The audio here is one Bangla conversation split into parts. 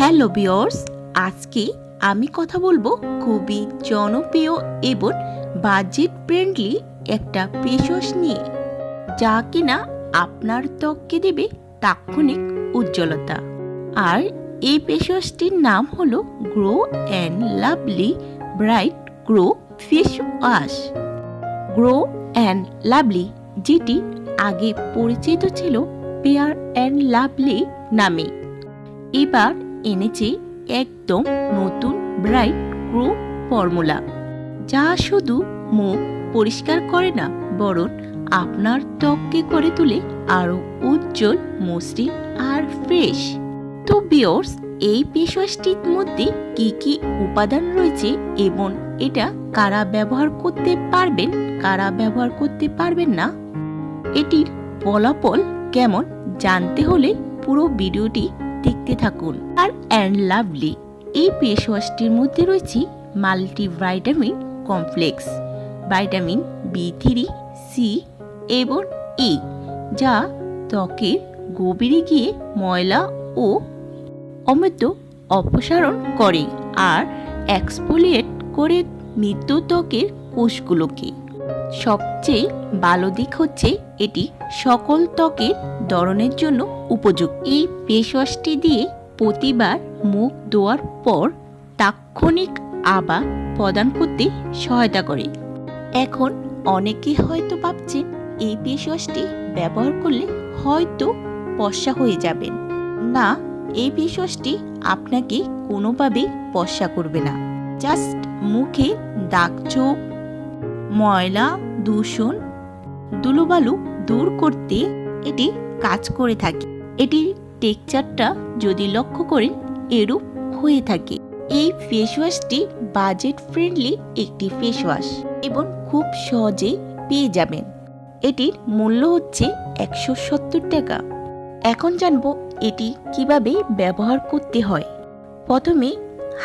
হ্যালো বিয়র্স আজকে আমি কথা বলব খুবই জনপ্রিয় এবং বাজেট ফ্রেন্ডলি একটা ফেসওয়াশ নিয়ে, যা কিনা আপনার ত্বককে দেবে তাৎক্ষণিক উজ্জ্বলতা। আর এই ফেসওয়াশটির নাম হলো Glow and Lovely bright Glow face wash Glow and Lovely যেটি আগে পরিচিত ছিল পেয়ার অ্যান্ড লাভলি নামে। এবার এনেছে একদম নতুন ব্রাইট ক্রু ফর্মুলা, যা শুধু মুখ পরিষ্কার করে না, বরং আপনার ত্বককে করে তোলে আরও উজ্জ্বল, মসৃণ আর ফ্রেশ। তো বিয়র্স এই ফেসওয়াশটির মধ্যে কি কি উপাদান রয়েছে এবং এটা কারা ব্যবহার করতে পারবেন, কারা ব্যবহার করতে পারবেন না? এটির ফলাফল কেমন জানতে হলে পুরো ভিডিওটি দেখতে থাকুন। আর অ্যান্ড লাভলি, এই ফেস ওয়াশটির মধ্যে রয়েছে multivitamin complex, vitamin B three, C এবং ই, যা ত্বকের গভীরে গিয়ে ময়লা ও অমৃত অপসারণ করে আর এক্সপোলিয়েট করে মৃত ত্বকের কোষগুলোকে। সবচেয়ে ভালো দিক হচ্ছে এটি সকল ত্বকের ধরনের জন্য উপযুক্ত। এই ফেস ওয়াশটি দিয়ে প্রতিবার মুখ ধোয়ার পর তাৎক্ষণিক আবার প্রদান করতে সহায়তা করে। এখন অনেকে হয়তো ভাবছেন এই ফেস ওয়াশটি ব্যবহার করলে হয়তো পশা হয়ে যাবেন। না, এই ফেস ওয়াশটি আপনাকে কোনোভাবেই পশা করবে না। জাস্ট মুখে দাগ, চোখ, ময়লা, দূষণ ধুলোবালু দূর করতে এটি কাজ করে থাকে। এটির টেক্সচারটা যদি লক্ষ্য করেন, এরূপ হয়ে থাকে। এই ফেস ওয়াশটি বাজেট ফ্রেন্ডলি একটি ফেস ওয়াশ এবং খুব সহজে পেয়ে যাবেন। এটির মূল্য হচ্ছে একশো সত্তর টাকা। এখন জানব এটি কীভাবে ব্যবহার করতে হয়। প্রথমে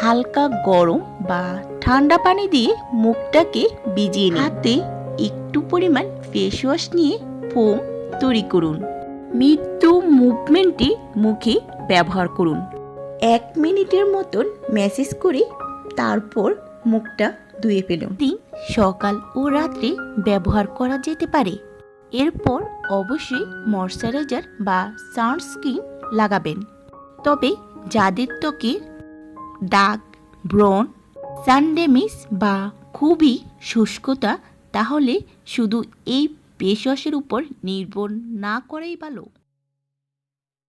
হালকা গরম বা ঠান্ডা পানি দিয়ে মুখটাকে ভিজিয়ে হাতে একটু পরিমাণ ফেস ওয়াশ নিয়ে ফোম তৈরি করুন। মৃত্যু মুভমেন্টে মুখে ব্যবহার করুন। এক মিনিটের মতন ম্যাসেজ করে তারপর মুখটা ধুয়ে ফেলুন। দিন সকাল ও রাত্রে ব্যবহার করা যেতে পারে। এরপর অবশ্যই ময়শ্চারাইজার বা সানস্ক্রিন লাগাবেন। তবে যাদের ত্বকে দাগ ব্রণ সানডেমিস বা খুবই শুষ্কতা তাহলে শুধু এই পেশোয়াশের উপর নির্ভর না করাই ভালো।